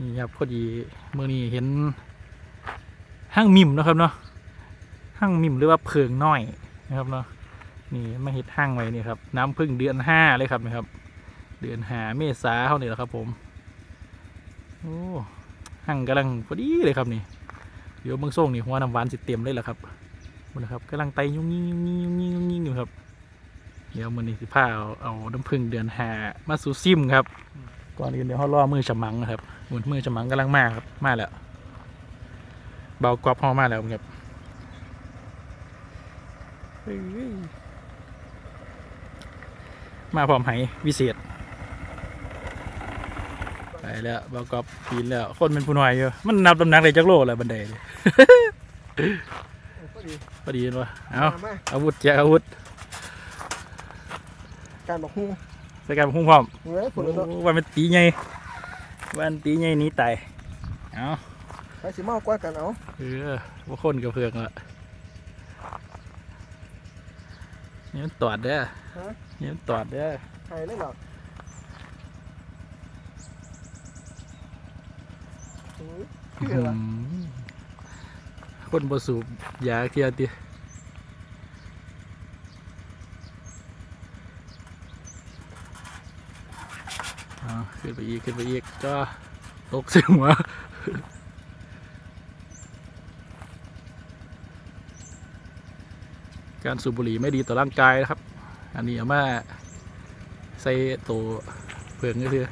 นี่ครับพอดีเมื่อนี้เห็นห้างมิมนะครับเนาะห้างมิมหรือว่าเพิงน้อยนะครับเนาะนี่มาเห็ดห้างไว้นี่ครับน้ำพึ่งเดือนห้าเลยครับนะครับ เดือนหาเมษาเขานี่ยแหละครับ ผมโอ้ห้างกำลังพอดีเลยครับนี่เดี๋ยวเมืองส่งนี่หัวน้ำหวานสิเต็มเลยแหละครับนี่นะครับกำลังไตยุ่งยิ่งยุ่งยิ่งยุ่งยิ่งยุ่งยิ่งอยู่ครับ เดี๋ยวมือนี้สิพาเอาเอาน้ำพึ่งเดือนหามาสู่ซิมครับ ก่อนอื่นเดี๋ยวเขาล่อมือฉมังนะครับหมุนมือฉมังกำลังมาครับมาแล้วเบากรอบพอมาแล้วครับเฮ้ยมาพร้อมไหวิเศษไปแล้วเบากรอบปีนแล้ว คนเป็นผู้น้อยอยู่มันนับตำหนักเลยจักโลแล้วบันไดเลยพอดีพอดีเห็นปะเอามาอาวุธแจกอาวุธการบอกฮู้ใส่การพุ่งพร้อมเฮ้ยผลแล้วโอ้วันเป็นตีใหญ่วันตีใหญ่หนี้ตายเอาใครสิมากกว่ากันเอาเออว่าคนกับเพือกละนี่มันตอดเด้อฮะนี่มันตอดเด้อใครเลยหรอหือคืออะไรอืมคนบ่สูบยาเทียติเอา ขึ้นไปอีกขึ้นไปอีกก็ตกเสึงวะการสูบบุหรี่ไม่ดีต่อร่างกายนะครับ อันนี้อามาใส่ตัวเผือกก็คือ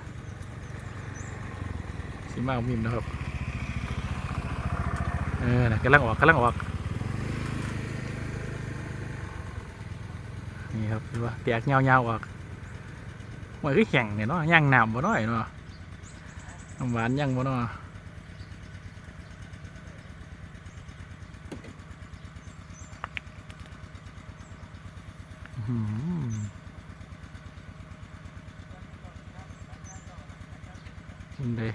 สีมากมิมนะครับ เออนะกำลังออกกำลังออก นี่ครับเห็นว่าแตกเงาเงาๆออก มันคือแข็งเนี่ยเนาะย่างน้ำบ่น้อยเนาะน้ำหวานย่างบ่เนาะอื้อหือนี่เลย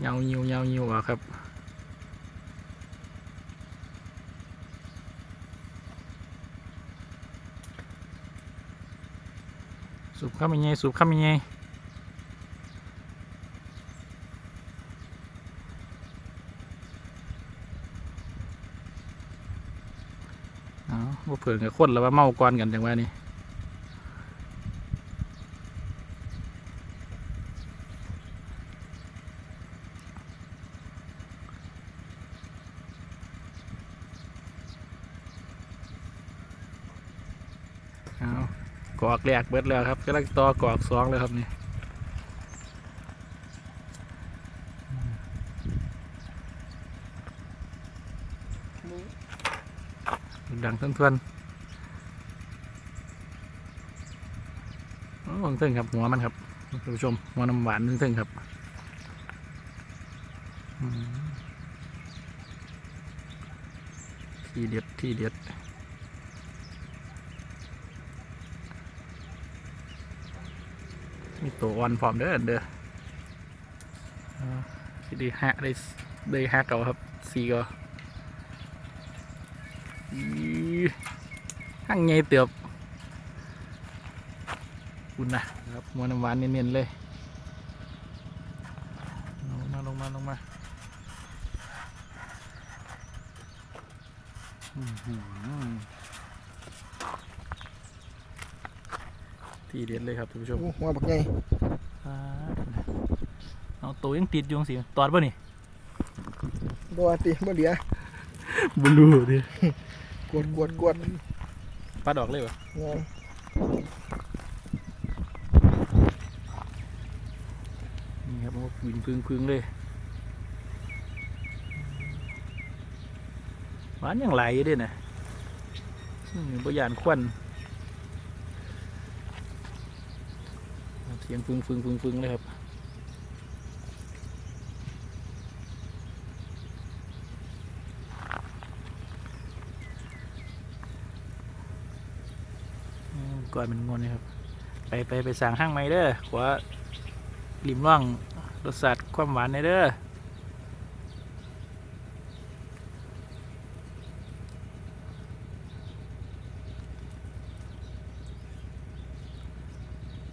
เงายิวเงายิวอ่ะครับ สูบเข้ามาไงสูบเข้ามาไงเอาบ่เผื่อกับคนแล้วว่าเมาก่อนกันจังว่านี่เอา กอกแรกเบิดแล้วครับกำลังต่อกอกสองเลยครับนี่ดังเพื่อนๆโอ้เทึ่งครับ หัวมันครับท่านผู้ชมหัวน้ำหวานเึ่งครับที่เด็ดที่เด็ด มีตัวอ่อนพร้อมเด้อเด้อที่ได้หักได้ได้หักเอาครับสี่ก็อีหั่งไงเตือบคุณนะครับมวนน้ำหวานเนียนๆเลย ลงมาลงมาลงมาอื้อหือที เด็ดเลยครับท่านผู้ชมโอ้หัวบักไงอ่าเอาตัวยังติดอยู่สิตอดป่ะนี่บัวติบ่เหลียบลูดิกวดกวดกวดปัดออกเลยปะงานนี่ครับมันก็วิ่งพึ่งพึ่งเลยหวานยังไหลอยู่ด้วยนะอืมบยานควัน สียงฟึงฟึงฟึงฟึงเลยครับ ก่อยมันงอนเลยครับ ไปไปไปสั่งห้างไม้เด้อขวาริมร่องรสชาติความหวานในเด้อ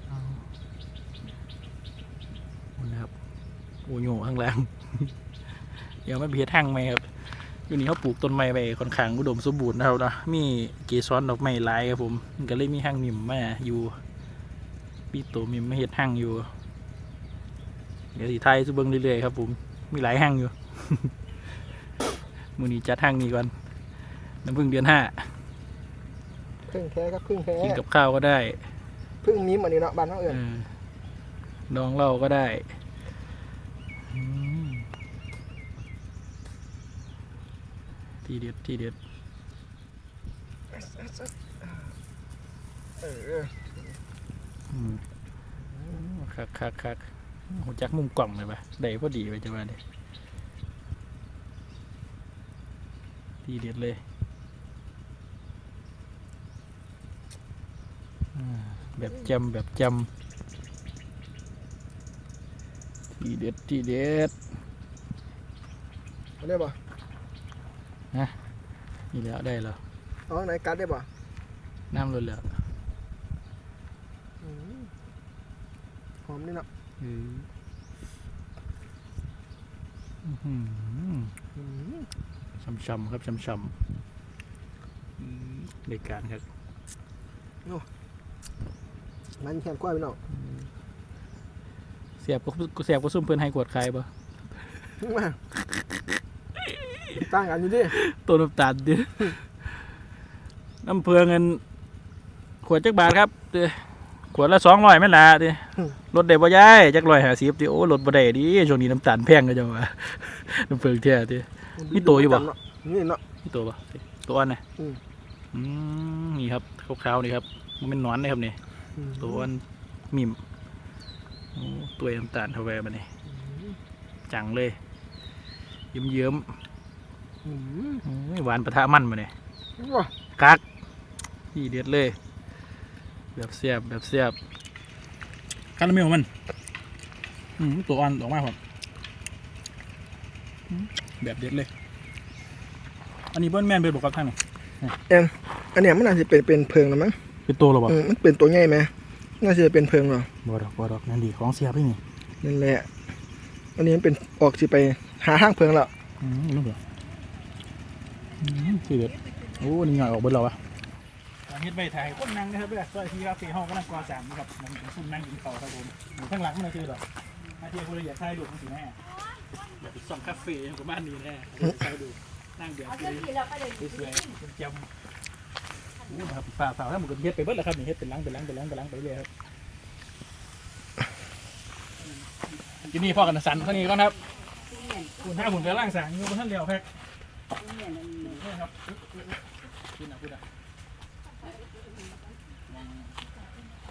เอา โอ้โหข้างล่างเดี๋ยวไม่เพียทางไหมครับ อยู่นี่เขาปลูกต้นไม้ไปค่อนข้างอุดมสมบูรณ์นะครับเนาะมีเกสรดอกไม้หลายครับผมมันก็เลยมีห้างมิมมาอยู่ปีโตมิมมาเฮ็ดห้างอยู่ เดี๋ยวสีไทยจะเบิ่งเรื่อยๆครับผมมีหลายห้างอยู่มือนี้จัดห้างนี้ก่อนน้ำพึ่งเดือนห้าพึ่งแท้ครับพึ่งแท้กินกับข้าวก็ได้พึ่งนิ้มอันนี้เนาะบ้านน้องเอิญเออดองเหล้าก็ได้อืม ทีเด็ดทีเด็ดคักคักคักหัวจักมุมกล่องเลยปะได้พอดีไปจะว่าเด้ทีเด็ดเลยแบบจำแบบจำ ทีเด็ดทีเด็ดเอาได้ป่ะนี่แล้วได้แล้วเอาไหนกัดได้ป่ะน้ำลดแล้วอืมหอมนี่เนาะอืมอื้อหือ อืมช่ำๆครับช่ำๆอืมในการครับมันแข็งกว่าพี่น้อง เสียบก็กูเสียบก็ซุ่มเพื่อนให้กวดใครปะมาตั้งกันอยู่ดิตัวน้ำตาลดิน้ำเพืองเงินขวดจักบาทครับเด้อขวดละสองร้อยไม่นละดิรถได้บ่ย้ายจักร้อยห้าสิบดิโอ้รถบ่ได้ดิช่วงนี้น้ำตาลแพงก็จะว่าน้ำเพืองเท่ดิมีตัวอยู่บ่นี่เนาะนี่ตัวปะตัวอันน่ะอืมอืมนี่ครับขาวๆนี่ครับมันเป็นหนอนนะครับนี่อืมตัวอันมิมโอ้ ตัวน้ำตาลเท่าแวบันนี่จังเลยเยิ้มเยิ้มอืมๆโอ้ยหวานปะทะมันมาเนี่ยว้ากักที่เด็ดเลย แบบเสียบแบบเสียบคาราเมลมันอืมตัวอ่อนออกมาครับอืมแบบเด็ดเลย อันนี้เบิ้ลแมนเป็นบอกกับท่านนี่อันเนี้ยมันน่าจะเป็นเป็นเพิงแล้วมั้งเป็นตัวหรอบอกอืมมันเป็นตัวใหญ่ไหม น่าจะเป็นเพิงเหรอบอดอกบอดอกนั่นดีของเสียบพี่นี่นั่นแหละอันนี้มันเป็นออกสิไปหาห้างเพิงแล้วอืมนี่เหรออืมที่เด็ดโอ้นี่หน่อยออกเบิ้ลเราอะเฮ็ดใบถ่ายคนนั่งนะครับเพื่อนซอยที่คาเฟ่ห้องก็นั่งกอสามนะครับมันเป็นซุ่มนั่งกินข้าวครับผมอยู่ข้างหลังมันคือหรออาเทียคนละอยากถ่ายรูปมันสิแม่อยากไปส่องคาเฟ่ของบ้านนี้แน่ถ่ายดูนั่งเดือดเอาเลเสื้อยสีแล้วก็เดินสวยๆจำ อู้ครับฝ่าฝ่าถ้ามันก็เฮ็ดไปเบิดแล้วครับนี่เฮ็ดเป็นหลังเป็นหลังเป็นหลังเป็นหลังไปเรื่อยครับกินนี่พ่อกันสันเท่านี้ก่อนครับสีเหมือนคุณถ้าผมจะล่างสางอยู่บนท่านเดียวแพ็คนี่ครับคุณอะคุณอะ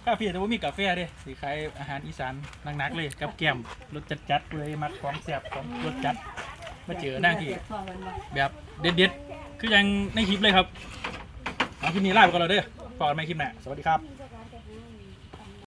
คาเฟ่แต่ว่ามีกาแฟเด้สีขายอาหารอีสานหนักๆเลยกับแกมรสจัดๆเลยมักของแซ่บของรสจัดมาเจอหน้าที่แบบเด็ดๆคือยังในคลิปเลยครับ คลิปนี้ลาไปก่อนเลยเด้อฝากันใหม่คลิปหน้าสวัสดีครับ